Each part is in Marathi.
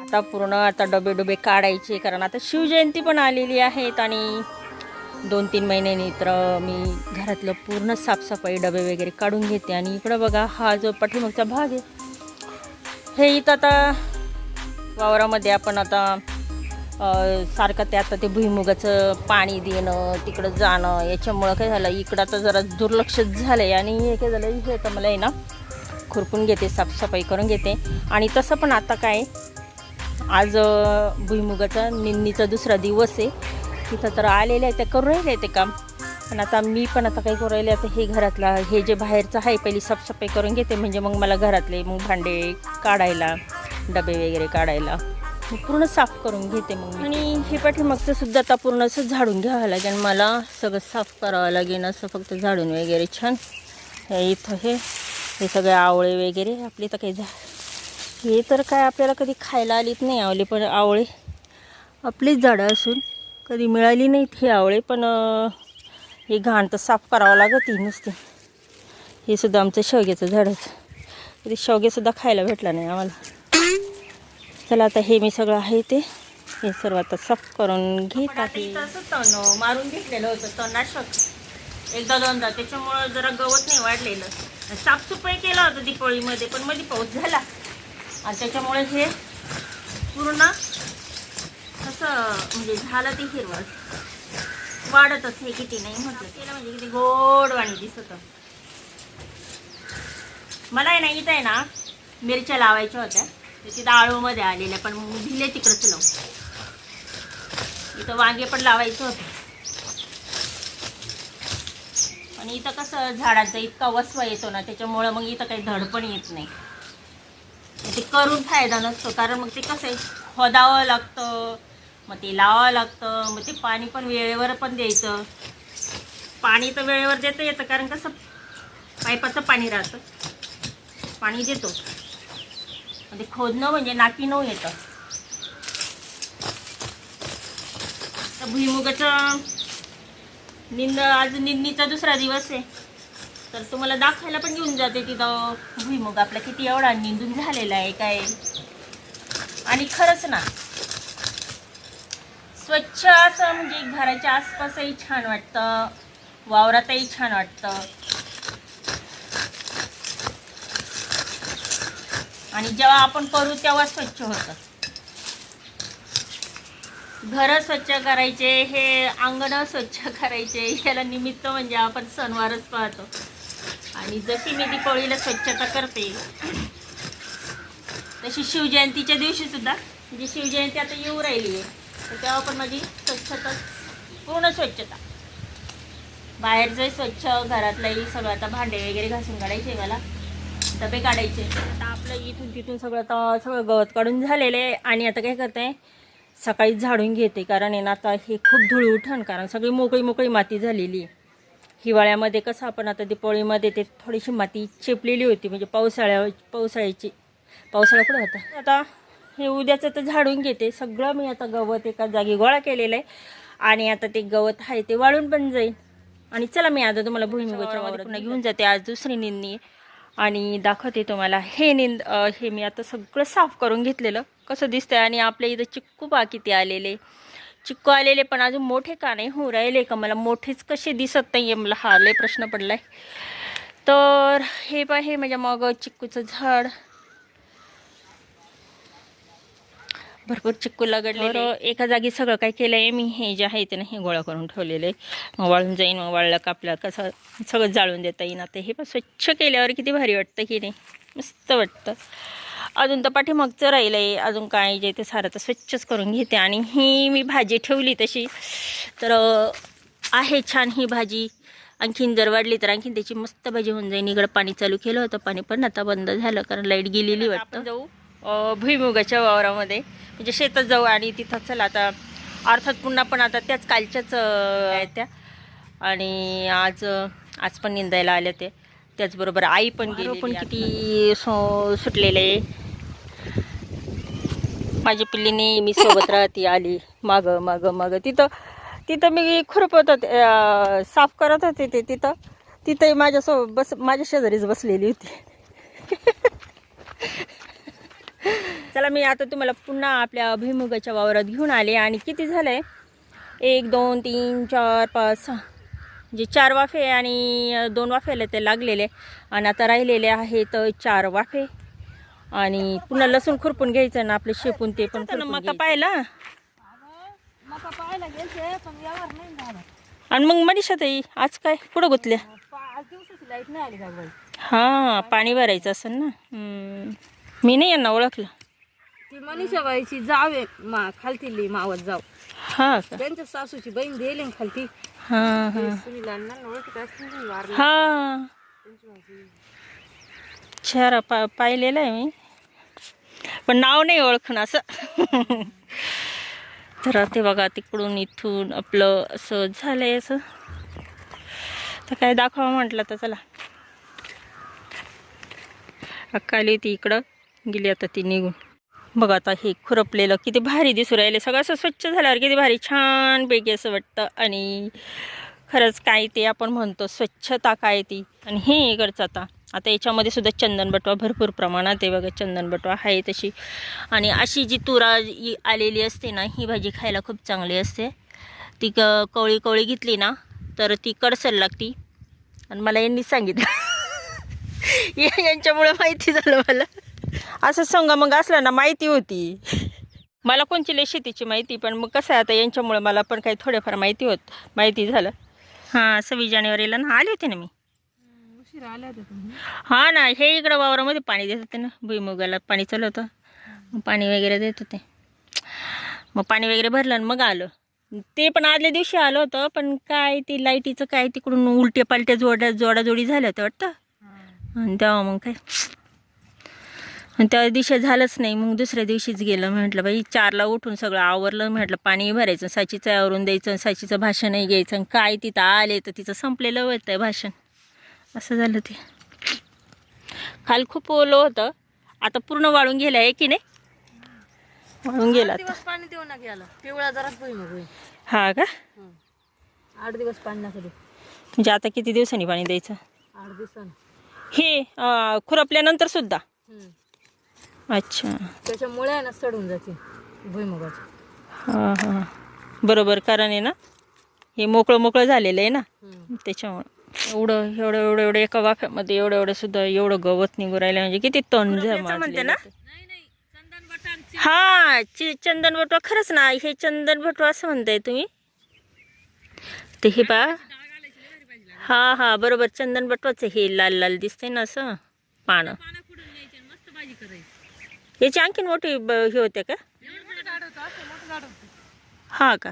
आता पूर्ण आता डबे डबे काढायचे कारण आता शिवजयंती पण आलेली आहेत आणि दोन तीन महिन्यांनी तर मी घरातलं पूर्ण साफसफाई डबे वगैरे काढून घेते. आणि इकडं बघा हा जो पाठीमागचा भाग आहे हे इथं आता वावरामध्ये आपण आता सारखं ते आता ते भुईमुगाचं पाणी देणं तिकडं जाणं याच्यामुळं काय झालं इकडं आता जरा दुर्लक्षच झालं आहे आणि हे काय झालं हे आता मला आहे ना खुरपून घेते साफसफाई करून घेते. आणि तसं पण आता काय आज भुईमुगाचा निन्नीचा दुसरा दिवस आहे. तिथं तर आलेले आहे ते करू राहिले ते काम. पण आता मी पण आता काय करू राहिले आता हे घरातला हे जे बाहेरचं आहे पहिली साफसफाई करून घेते. म्हणजे मग मला घरातले मग भांडे काढायला डबे वगैरे काढायला मग पूर्ण साफ करून घेते मग आणि हे पाठीमागचं सुद्धा आता पूर्ण असं झाडून घ्यावं लागेल. मला सगळं साफ करावं लागेल असं फक्त झाडून वगैरे छान. हे इथं हे हे सगळे आवळे वगैरे आपले तर काही झा हे तर काय आपल्याला कधी खायला आलीच नाही आवळे पण आवळे आपलीच झाडं असून कधी मिळाली नाहीत हे आवळे पण हे घाण तर साफ करावं लागत ही नुसते. हे सुद्धा आमचं शेवग्याचं झाडच कधी शेवग्यासुद्धा खायला भेटला नाही आम्हाला. चला आता हे मी सगळं आहे ते. हे सर्व आता साफ करून घेत आहे. तण मारून घेतलेलं होतं तणनाशक. एकदा दोनदा. त्याच्यामुळं जरा गवत नाही वाढलेलं. साफसफाई केलं होतं दीपावळीमध्ये पण मध्ये पाऊस झाला. आणि त्याच्यामुळे हे पूर्ण कसं म्हणजे झालं ते हिरवळ. वाढतच हे किती नाही म्हटलं केलं म्हणजे किती? गोड वाणी दिसत. मला आहे ना इथं आहे ना मिरच्या लावायच्या होत्या. तर तिथं आळूमध्ये आलेल्या पण दिले तिकडंच लावून. इथं वांगे पण लावायचं होतं. आणि इथं कसं झाडांचा इतका वसवा येतो ना त्याच्यामुळं मग इथं काही धड पण येत नाही. ते करून फायदा नसतो कारण मग ते कसं आहे खोदावं लागतं मग ते लावावं लागतं मग ते पाणी पण वेळेवर पण द्यायचं. पाणी तर वेळेवर देता येतं कारण कसं पाईपाचं पाणी राहतं. पाणी देतो. मग ते खोदणं म्हणजे नाकी नऊ येतं. तर भुईमुगाचं निंद आज निंदीचा दुसरा दिवस आहे. तर तुम्हाला दाखवायला पण घेऊन जाते तिथं. भुईमुग आपला किती एवढा निंदून झालेला आहे काय? आणि खरंच ना स्वच्छ असं म्हणजे घराच्या आसपासही छान वाटतं वावरातही छान वाटतं. आणि जेव्हा आपण करू तेव्हा स्वच्छ होतं. घरं स्वच्छ करायचे हे अंगणं स्वच्छ करायचे याला निमित्त म्हणजे आपण सणवारच पाहतो. आणि जशी मी दीपावळीला स्वच्छता करते तशी शिवजयंतीच्या दिवशी सुद्धा जी शिवजयंती आता येऊ राहिली आहे तर तेव्हा पण माझी स्वच्छता पूर्ण स्वच्छता. बाहेरचंही स्वच्छ घरातलंही सगळं आता भांडे वगैरे घासून काढायचे मला डबे काढायचे. आता आपलं इथून तिथून सगळं आता सगळं गवत काढून झालेलं आहे आणि आता काय करते सकाळी झाडून घेते कारण आहे ना आता हे खूप धूळ उठण कारण सगळी मोकळी मोकळी माती झालेली आहे. हिवाळ्यामध्ये कसं आपण आता दिपावळीमध्ये ते थोडीशी माती चिपलेली होती म्हणजे पावसाळ्या पावसाळ्याची. पावसाळा कुठं होता? आता हे उद्याचं तर झाडून घेते. सगळं मी आता गवत एका जागी गोळा केलेलं आहे. आणि आता ते गवत आहे ते वाळून पण जाईल. आणि चला मी आता तुम्हाला भुईमुगाच्या घेऊन जाते आज दुसरी निंदणी. आणि दाखवते तुम्हाला हे निंद हे मी आता सगळं साफ करून घेतलेलं. कसं दिसतंय आणि आपल्या इथं चिक्कू पा किती आलेले. चिक्कू आलेले पण अजून मोठे का नाही? हो राहिले का? मला मोठेच कसे दिसत नाही आहे मला हा लय प्रश्न पडलाय. तर हे पा हे माझ्या मग चिक्कूचं झाड. भरपूर चिक्कू लागडले एका जागी सगळं काय केलं आहे मी? हे जे आहे ते ना हे गोळा करून ठेवलेलं. आहे मग वाळून जाईन मग वाळलं का आपल्याला कसं सगळं जाळून देता येईन. आता हे पण स्वच्छ केल्यावर किती भारी वाटतं की नाही? मस्त वाटतं. अजून तर पाठीमागचं राहिलं आहे अजून काय जे ते सारं तर स्वच्छच करून घेते. आणि ही मी भाजी ठेवली तशी. तर आहे छान ही भाजी. आणखीन जर वाढली तर आणखीन त्याची मस्त भाजी होऊन जाईल इकडं पाणी चालू केलं होतं. पाणी पण आता बंद झालं कारण लाइट गेलेली वाटतं. जाऊ. भुईमुगाच्या वावरामध्ये. म्हणजे शेतात जाऊ आणि तिथं चला आता. अर्थात पुन्हा पण आता त्याच कालच्याच त्या. आणि आज आज पण निंदायला आल्या ते त्याचबरोबर आई पण गेली पण किती सो सुटलेले माझी पिल्ली मी सोबत राहती आली माग माग माग. तिथं तिथं मी खुरपत होते साफ करत होते ते तिथं. तिथंही माझ्यासोबत बस माझ्या शेजारीच बसलेली होती. चला मी आता तुम्हाला पुन्हा आपल्या भुईमुगाच्या वावरात घेऊन आले आणि किती झालं आहे एक दोन तीन चार पाच सहा. म्हणजे चार वाफे आणि दोन वाफेला ते लागलेले. आणि आता राहिलेले आहेत चार वाफे. आणि पुन्हा लसूण खुरपून घ्यायचं ना आपलं शेपून ते पण मका पाहिला? आणि मग मनीषा ताई आज काय? कुठं गुतल्या? पाच दिवसाची लाइट नाही आली का बाई? हां पाणी भरायचं असेल ना. मी नाही यांना ओळखलं. ती मनीषा बाईची जावे मा खालती मावत जाव. हां त्यांच्या सासूची बहीण दिली ना खालती. हां हां. हां. चेहरा पा पाहिलेला आहे मी. पण नाव नाही ओळखणं असं. तर ते बघा तिकडून इथून आपलं असं झालंय असं. तर काय दाखवा म्हटलं तर चला. अक्काली ती इकडं गेली आता ती निघून. बघा आता हे खुरपलेलं किती भारी दिसू राहिले. सगळं असं स्वच्छ झाल्यावर किती भारी छान पैकी असं वाटतं. आणि खरंच काय ते आपण म्हणतो स्वच्छता काय ती. आणि हे इकडचं आता. आता याच्यामध्ये सुद्धा चंदन बटवा भरपूर प्रमाणात आहे बघा चंदन बटवा आहे तशी. आणि अशी जी तुरा आलेली असते ना ही भाजी खायला खूप चांगली असते. ती क कवळी कवळी घेतली ना तर ती कडसर लागती. आणि मला यांनी सांगितलं. या- यांच्यामुळे माहिती झालं मला. असं सांगा मग असलं ना माहिती होती. मला कोणची लय शेतीची माहिती पण मग कसं आहे आता यांच्यामुळे मला पण काही थोडेफार माहिती होत माहिती झालं. हां सव्वीस जानेवारीला ना आले होते ना मी. उशिरा आल्या होत्या तुम्ही? हा ना हे इकडं वावरामध्ये पाणी देत होते ना. भुईमुगाला पाणी चालू होतं. मग पाणी वगैरे देत होते. मग पाणी वगैरे भरलं आणि मग आलं. ते पण आदल्या दिवशी आलं होतं पण काय ते लाईटीचं काय तिकडून उलट्या पालट्या जोड्या जोडाजोडी झाल्या होत्या वाटतं. आणि तेव्हा मग काय? आणि त्या दिवशी झालंच नाही. मग दुसऱ्या दिवशीच गेलं. म्हटलं बाई चारला उठून सगळं आवरलं. म्हटलं पाणी भरायचं साचीचं आवरून द्यायचं साचीचं भाषणही घ्यायचं आणि काय तिथं आले तर तिचं संपलेलं होतं भाषण. असं झालं ते. खाल खूप ओलं होतं. आता पूर्ण वाळून गेलं आहे की नाही? वाळून गेलं आता. दिवस पाणी देऊ ना गेला पिवळा जराच भुईमग होईल. हा का? आठ दिवस पाणी नका देऊ. म्हणजे आता किती दिवसांनी पाणी द्यायचं? आठ दिवसांनी. हे अं, खुरपल्यानंतर सुद्धा. हम्म. अच्छा. त्याच्यामुळे आहे ना सडून जाते. भुईमुगाची हां हां. बरोबर कारण आहे ना हे मोकळं मोकळं झालेलं आहे ना. त्याच्यामुळं. एवढं एवढं एवढं एवढं एका वाफ्यामध्ये एवढं एवढं सुद्धा एवढं गवत निघू राहिलं. म्हणजे किती टन म्हणते ना? नाही नाही चंदन बटाण हा ची चंदन बटवा खरंच ना हे चंदन बटवा असं म्हणताय तुम्ही? ते हे पा हा हा बरोबर चंदन बटवाच हे लाल लाल दिसतंय ना असं पानं. याची आणखीन मोठी ब- हे होते का? हा का?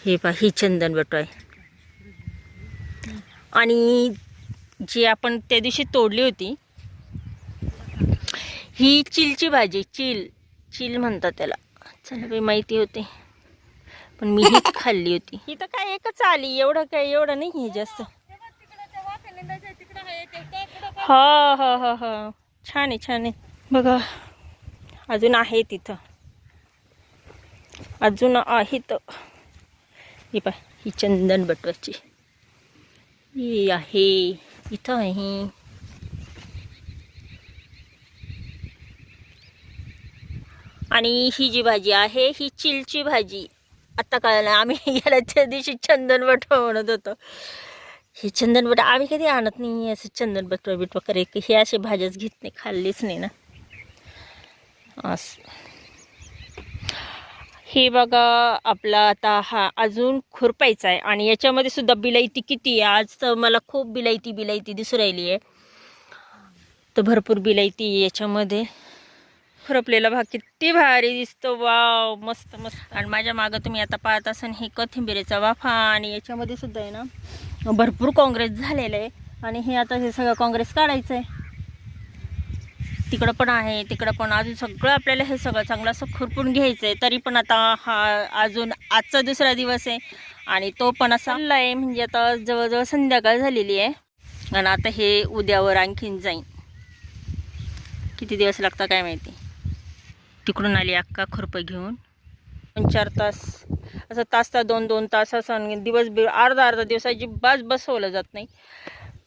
हे पा ही चंदन बटवा आहे. आणि जी आपण त्या दिवशी तोडली होती ही चिलची भाजी चिल चिल म्हणतात त्याला. चला बाई माहिती होते. पण मी हीच खाल्ली होती. ही तर काय एकच आली एवढं काय एवढं नाही आहे जास्त. हा हा हा हा. छान आहे छान आहे. बघा अजून आहे तिथं. अजून आहेत ही पा ही चंदन बटवाची ही आहे इथं आहे आणि ही जी भाजी आहे ही चिलची भाजी. आत्ता कळलं आम्ही याला त्या दिवशी चंदन म्हणत होतो. हे चंदन आम्ही कधी आणत नाही असं चंदन बटवा बिटवा करे हे असे भाज्याच घेत नाही खाल्लीच नाही ना. असं. हे बघा आपला आता हा अजून खुरपायचा आहे आणि याच्यामध्ये सुद्धा बिलायती किती आहे? आज तर मला खूप बिलायती बिलायती दिसू राहिली आहे. तर भरपूर बिलायती आहे याच्यामध्ये. खुरपलेला भाग किती भारी दिसतो. वाव मस्त मस्त. आणि माझ्या मागं तुम्ही आता पाहत असाल हे कोथिंबिरीचा वाफा आणि याच्यामध्ये सुद्धा आहे ना भरपूर काँग्रेस झालेलं आहे. आणि हे आता हे सगळं काँग्रेस काढायचं आहे. तिकडं पण आहे तिकडं पण. अजून सगळं आपल्याला हे सगळं चांगलं असं खुरपून घ्यायचं आहे तरी पण आता हा अजून आजचा दुसरा दिवस आहे. आणि तो पण असा आहे म्हणजे आता जवळजवळ संध्याकाळ झालेली आहे. आणि आता हे उद्यावर आणखीन जाईन. किती दिवस लागता काय माहिती? तिकडून आली अक्का खुरपं घेऊन. दोन चार तास. असं तास तास दोन दोन तास असं आणि दिवस अर्धा अर्धा दिवस अजिबात बसवलं जात नाही.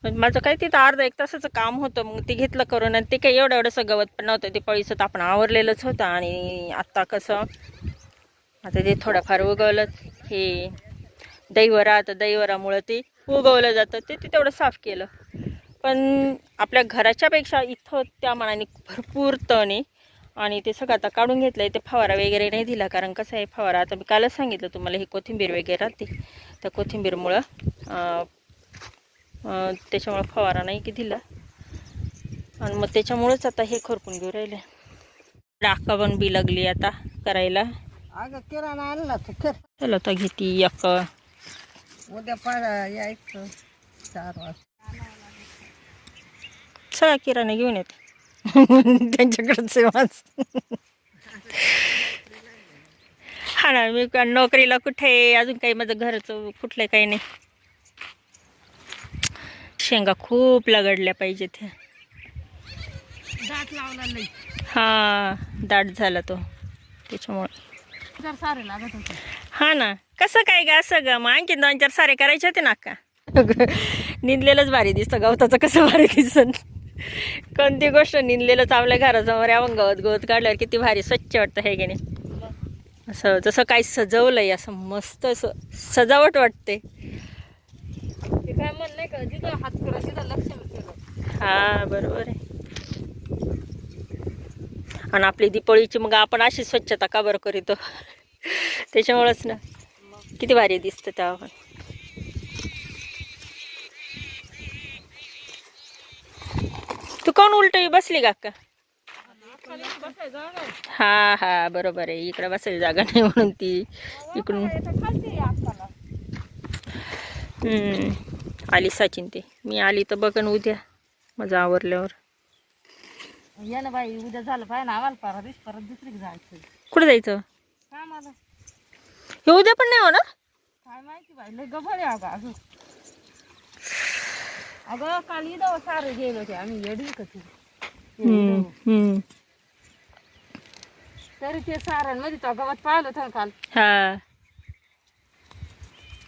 म्हणजे माझं काय तिथं अर्धा एक तासाचं काम होतं मग ते घेतलं करून आणि ते काही एवढं एवढंसं गवत पण नव्हतं. ते पळीचं तर आपण आवरलेलंच होतं आणि आत्ता कसं आता ते थोडंफार उगवलं हे दैवरा आता दैवरामुळं ते उगवलं जातं. ते ते तेवढं साफ केलं. पण आपल्या घराच्यापेक्षा इथं त्या मनाने भरपूर तण आहे. आणि ते सगळं आता काढून घेतलं आहे ते फवारा वगैरे नाही दिला. कारण कसं आहे फवारा आता मी कालच सांगितलं तुम्हाला ही कोथिंबीर वगैरे राहते. त्या कोथिंबीरमुळं त्याच्यामुळं फवारा नाही की दिला. आणि मग त्याच्यामुळंच आता हे खरपून घेऊ राहिले. डाका पण बी लागली आता करायला. किराणा आणला चला आता घेते एक. उद्या पाडा यायचं चार वाजता. सगळा किराणा घेऊन येते. त्यांच्याकडचे वाच हा ना मी. का नोकरीला कुठे? अजून काही माझं घरचं कुठलं काही नाही. शेंगा खूप लगडल्या पाहिजेत ह्या दाट लावला नाही हा दाट झाला तो त्याच्यामुळे. जर सारे लागत होते. हा ना कसं काय ग असं ग? मग आणखी दोन चार सारे करायचे होते ना का निंदलेलंच भारी दिसतं गवताचं कसं भारी दिसत. कोणती गोष्ट निंदलेलंच आपल्या घरासमोर आपण गवत गवत काढल्यावर किती भारी स्वच्छ वाटतं हे नाही? असं जसं काही सजवलंय असं मस्त असं सजावट वाटते. ते काय नाही का जिथं हात करा तिथं केलं हा बरोबर आहे. आणि आपली दिपोळीची मग आपण अशी स्वच्छता का बरं करीतो? त्याच्यामुळंच ना. किती भारी दिसतं पण. तू कोण उलट बसली का. हा हा बरोबर आहे. इकडे बसायला जागा नाही म्हणून ती इकडून. हम्म. आली सचिन ते. मी आली तर बघन उद्या. माझं आवरल्यावर. ये ना बाई उद्या झालं पाहिजे ना आम्हाला परत परत दुसरीकडे जायचं कुठं जायचं? काय मला हे उद्या पण नाही होणार? काय माहिती बाई लय गभळ आहे अगं अजून अगं काल इथं सारे गेले होते आम्ही येडी का तू? हम्म, हम्म. तरी ते साऱ्यांमध्ये तो गवत पाहिलं होतं ना काल. हा.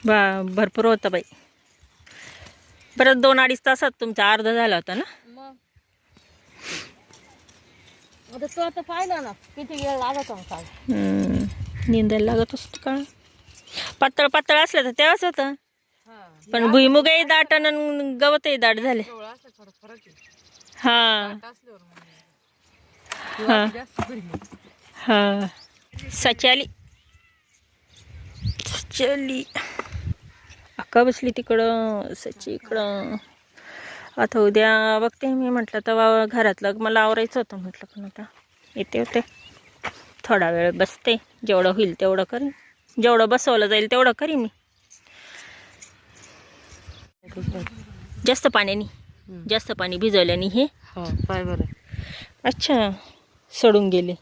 बा भरपूर होतं बाई. परत दोन अडीच तासात तुमचा अर्धा झाला होता ना? मग. आता तो आता पाहिलं ना किती वेळ लागत होता हम्म. निंदायला लागत असतो का पातळ पातळ असलं तर तेव्हाच होतं. पण भुईमुगही दाट आणि गवतही दाट झाले. हा. हा. हा सची आली सची आली अक्का बसली तिकडं सची इकडं. आता उद्या बघते मी म्हटलं तेव्हा घरातलं मला आवरायचं होतं म्हटलं पण आता येते होते. थोडा वेळ बसते जेवढं होईल तेवढं करीन. जेवढं बसवलं जाईल तेवढं करीन मी. जास्त पाण्याने जास्त पाणी भिजवल्याने हे. हो अच्छा सडून गेले.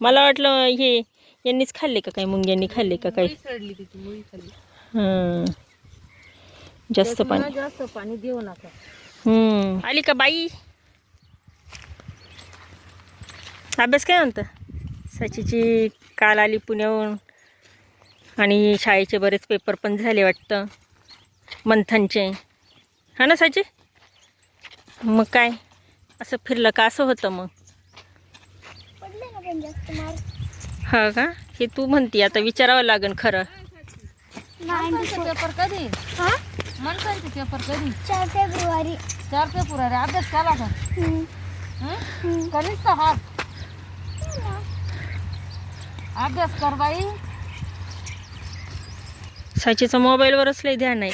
मला वाटलं हे यांनीच खाल्ले का काय मुंग्यांनी खाल्ले का काय सडली तिची मुळी खाली हं. जास्त पाणी. जास्त पाणी देऊ नका. हम्म. आली का बाई? अभ्यास काय म्हणतं? सचीची काल आली पुण्याहून आणि शाळेचे बरेच पेपर पण झाले वाटतं. मंथनचे. हा ना सची मग काय? असं फिरलं का? असं होतं मग. हा का? हे तू म्हणती आता विचारावं लागेल खरं. पेपर कधी? मनसांचे पेपर कधी? चार फेब्रुवारी. चार फेब्रुवारी. अभ्यास केला का? हं? कधीच तर हात. अभ्यास कर बाई. साचीचं मोबाईलवरच लय ध्यान आहे.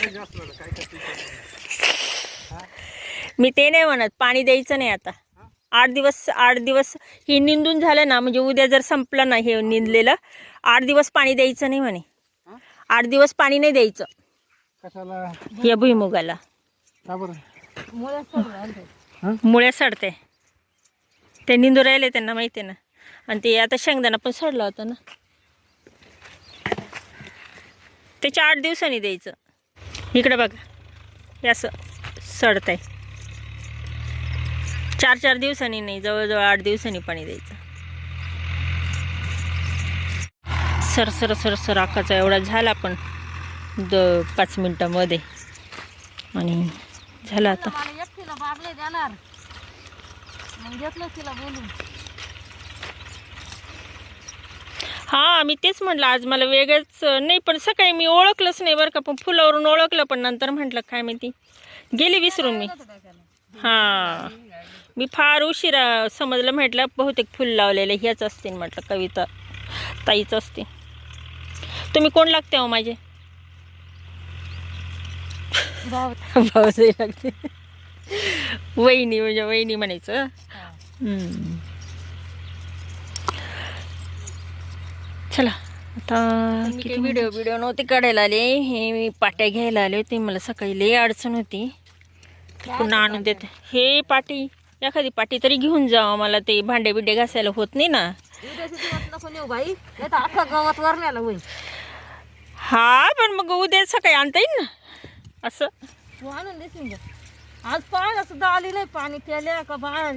मी ते नाही म्हणत पाणी द्यायचं नाही आता. आठ दिवस आठ दिवस हे निंदून झालं ना म्हणजे उद्या जर संपलं ना हे निंदलेलं आठ दिवस पाणी द्यायचं नाही म्हणे. आठ दिवस पाणी नाही द्यायचं. कशाला? या भुईमुगाला का बरं. मुळ्या सडते. ते निंदू राहिले त्यांना माहिती आहे ना. आणि ते आता शेंगदाणा पण सडला होता ना. त्याच्या आठ दिवसांनी द्यायचं. इकडे बघा. हे असं सडतंय. चार चार दिवसांनी नाही जवळजवळ आठ दिवसांनी पाणी द्यायचं. सर सर सर सर आकाचा एवढा झाला पण द पाच मिनटामध्ये. आणि झालं आता. हा मी तेच म्हटलं आज मला वेगळंच नाही पण सकाळी मी ओळखलंच नाही बरं का पण फुलावरून ओळखलं पण नंतर म्हटलं काय माहिती. गेली विसरून मी. हा. मी फार उशिरा समजलं म्हटलं बहुतेक फुल लावलेलं हेच असतील म्हटलं कविता ताईच असते तुम्ही कोण लागते हो माझे? भाऊजाई लागते. वहिनी म्हणजे वहिनी म्हणायचं. चला आता किती व्हिडिओ व्हिडिओ नव्हते काढायला आले. हे मी पाट्या घ्यायला आले होते. मला सकाळी लई अडचण होती. पुन्हा आणून देते. हे पाटी एखादी पाटी तरी घेऊन जावं मला ते भांडे बिंडे घासायला होत नाही ना. हा पण मग उद्या सकाळी आणता येईल ना? असं? तू आणून देशील का आज पाहायला सुद्धा आली नाही पाणी केल्या का बाहेर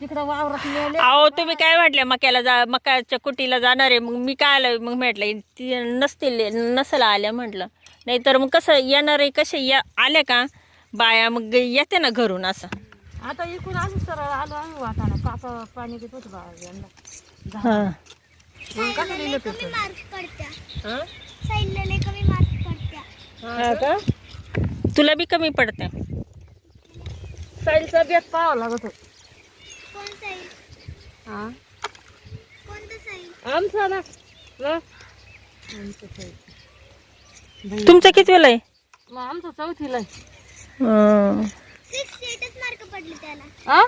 तिकडं वावरात नेले अहो तुम्ही काय म्हटल्या मक्याला जा मकाच्या कुटीला जाणार आहे मग मी काय आलं मग म्हटलं ती नसतील नसेल आल्या म्हटलं. नाहीतर मग कसं येणार आहे कसे या आल्या का? बाया मग येते ना घरून असं. आता इकडून आम्ही सरळ आलो आम्ही वाटाणा. पापा पाणी देत होतो बा यांना. हां. कसं ते? सर? हं? साईडला कमी मार्क्स पडत्या. हा का? तुला बी कमी पडते. साईलचा बेत पाहावं लागत होतं. कोण साईड हा? कोणतं साईड आमचा ना? आमचं. तुमचं किती वेळ आहे? मग आमचं चौथीला आहे. हं. सिक्स स्टेटस मार्क पडले त्याला. हा?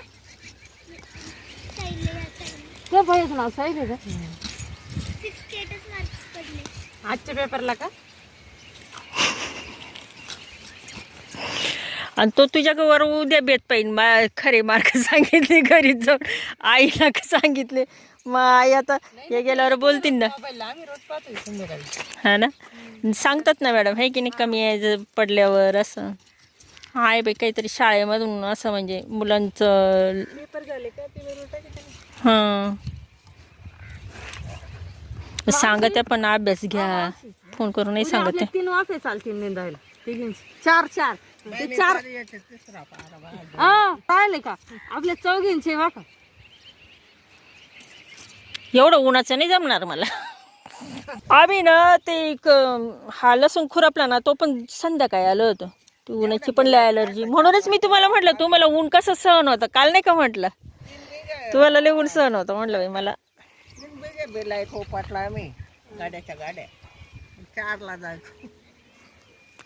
साईड आहे का सिक्स स्टेटस मार्क्स पडले आजच्या पेपरला का? आणि तो तुझ्यावर उद्या बेत पाहिजे मा खरे मार्क सांगितले घरी जाऊन. आईला का सांगितले? मग आई आता हे गेल्यावर बोलतील ना. हा ना? सांगतात ना मॅडम हे की नाही कमी आहे पडल्यावर असं. आहे बाई काहीतरी शाळेमधून असं म्हणजे मुलांचं. हां. सांगत आहे पण अभ्यास घ्या. फोन करून नाही सांगत. आपले तीन वाफे चालतील निंदायला. तिघींचे. चार चार. ते चार. हा पाहिले का? आपल्या चौघींचे वाका एवढं उन्हाचं नाही जमणार मला. आम्ही ना ते एक हा लसूण खुरपला ना तो पण संध्याकाळी आलं होतं. ती उन्हाची पण लय अलर्जी म्हणूनच मी तुम्हाला म्हटलं तुम्हाला ऊन कसं सहन होतं? काल नाही का म्हटलं? तुम्हाला लय ऊन सहन होतं म्हटलं बाई मला बेलाय खोपाटला आम्ही. गाड्याच्या गाड्या. चारला जायचो.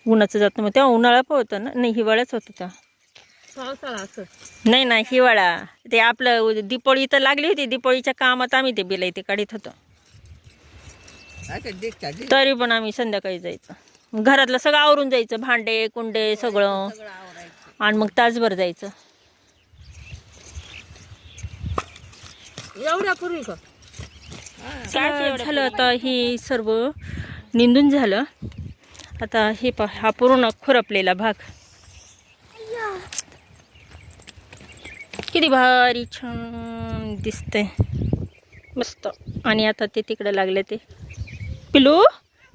उन्हाचं जातं मग तेव्हा उन्हाळा पण होतं ना? नाही हिवाळाच होतं पावसाळा असं. नाही नाही हिवाळा. ते आपलं दीपोळी तर लागली होती. दीपोळीच्या कामात आम्ही ते बिल ते काढीत होतो. दिसता तरी पण आम्ही संध्याकाळी जायचं. घरातलं सगळं आवरून जायचं. भांडे कुंडे सगळं. आणि मग तासभर जायचं. एवढ्या पूर्वी का? झालं आता हे सर्व निंदून झालं. आता हे पा हा पूर्ण खुरपलेला भाग. किती भारी छान दिसतंय. मस्त. आणि आता ते तिकडे लागले ते. पिलू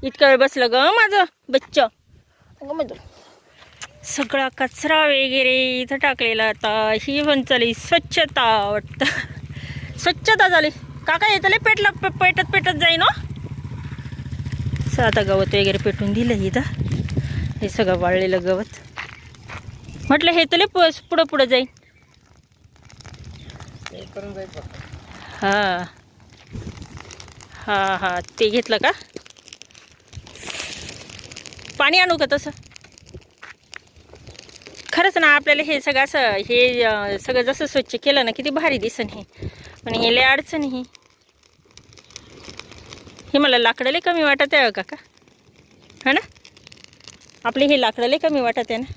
इतका वेळ बसलं ग माझं बच्च. माझं सगळा कचरा वगैरे इथं टाकलेला आता. ही पण चाली स्वच्छता वाटतं. स्वच्छता झाली. काका येतले पेटला पे- पेटत पेटत जाईन हो. आता गवत वगैरे पेटून दिलं इथं. हे सगळं वाळलेलं गवत. म्हटलं हे तले पुढं पुढं जाईन. हा हा. हा ते घेतलं का? पाणी आणू का तसं? खरंच ना आपल्याला हे सगळं असं हे सगळं जसं स्वच्छ केलं ना किती भारी दिसन हे. पण हे लय अडचण ही हे मला लाकडं कमी वाटत आहे काका. हा ना? आपली हे लाकडं कमी वाटत आहे ना?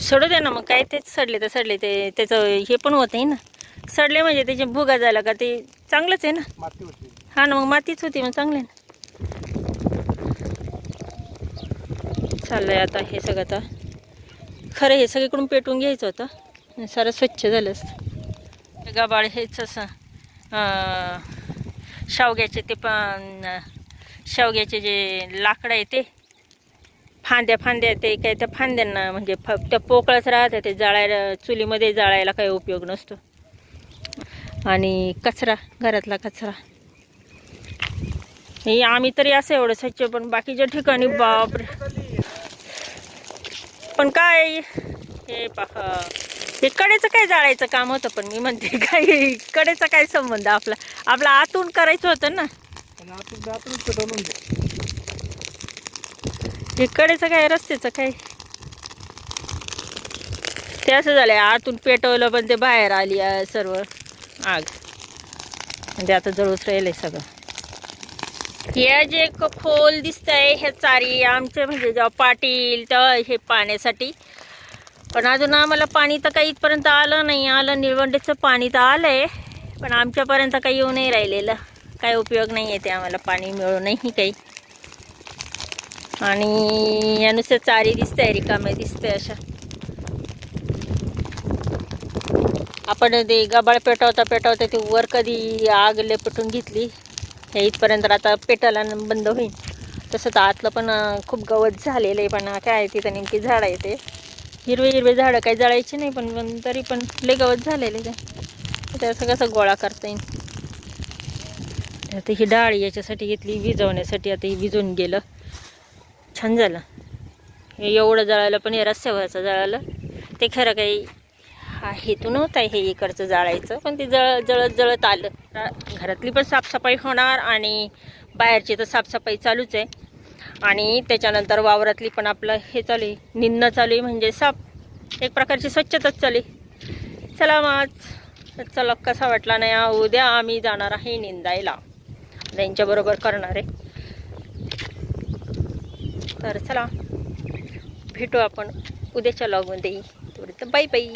सोडू द्या ना मग काय तेच सडले तर सडले ते त्याचं हे पण होत आहे ना. सडले म्हणजे त्याचे भुगा झाला का ते चांगलंच आहे ना. हा ना मग मातीच होती मग चांगले ना. चाललंय आता हे सगळं आता. खरं हे सगळीकडून पेटून घ्यायचं होतं. सारं स्वच्छ झालं असतं. गबाळ हेच असं शावग्याचे शेवग्याचे ते पण शेवग्याचे जे लाकडं आहे ते फांद्या फांद्या ते काय त्या फांद्यांना म्हणजे फ त्या पोकळच राहतात ते जाळायला चुलीमध्ये जाळायला काही उपयोग नसतो. आणि कचरा घरातला कचरा. हे आम्ही तरी असं एवढं स्वच्छ पण बाकीच्या ठिकाणी बापरे. पण काय हे पहा. हे कडेचं काय जाळायचं काम होतं पण मी म्हणते काय कडेचा काय संबंध? आपला आपला आतून करायचं होतं ना. दे हे कडेचं काय रस्त्याचं काय? ते असं झालंय आतून पेटवलं पण ते बाहेर आली सर्व आग. म्हणजे आता जळूच राहिलंय सगळं. हे जे एक खोल दिसतंय हे चारी आमचे म्हणजे जेव्हा पाटील तेव्हा हे पाण्यासाठी. पण अजून आम्हाला पाणी तर काही इथपर्यंत आलं नाही. आलं निळवंडेचं पाणी तर आलंय पण आमच्यापर्यंत काही येऊ नाही राहिलेलं. काही उपयोग नाही आहे ते आम्हाला पाणी मिळूनही काही. आणि या नुसत्या चारी दिसतंय रिकामे दिसतंय अशा. आपण ते गबाळ पेटवता पेटवता ती वर कधी आग लेपटून घेतली. हे इथपर्यंत आता पेटायला बंद होईल. तसंच आतलं पण खूप गवत झालेलं आहे पण काय तिथं नेमकी झाडं आहे ते. हिरवे हिरवे झाडं काही जळायची नाही पण पण तरी पण लय गवत झालेले काय ते. त्याचं कसं गोळा करता येईल. आता ही डाळ याच्यासाठी घेतली विजवण्यासाठी आता ही विजून गेलं. छान झालं. हे एवढं जळालं पण हे रस्त्यावरचं जळालं. ते खरं काही हा हेतू नव्हता हे इकडचं जाळायचं पण ते जळ जळत जळत आलं. घरातली पण साफसफाई होणार आणि बाहेरची तर साफसफाई चालूच आहे. आणि त्याच्यानंतर वावरातली पण आपलं हे चालू आहे. निंदणं चालू आहे म्हणजे साफ एक प्रकारची स्वच्छताच चालू आहे. चला मग आज चला कसा वाटला नाही उद्या आम्ही जाणार आहे निंदायला. त्यांच्याबरोबर करणार आहे. तर चला भेटू आपण उद्याच्या लॉगमध्ये तर बाय बाय.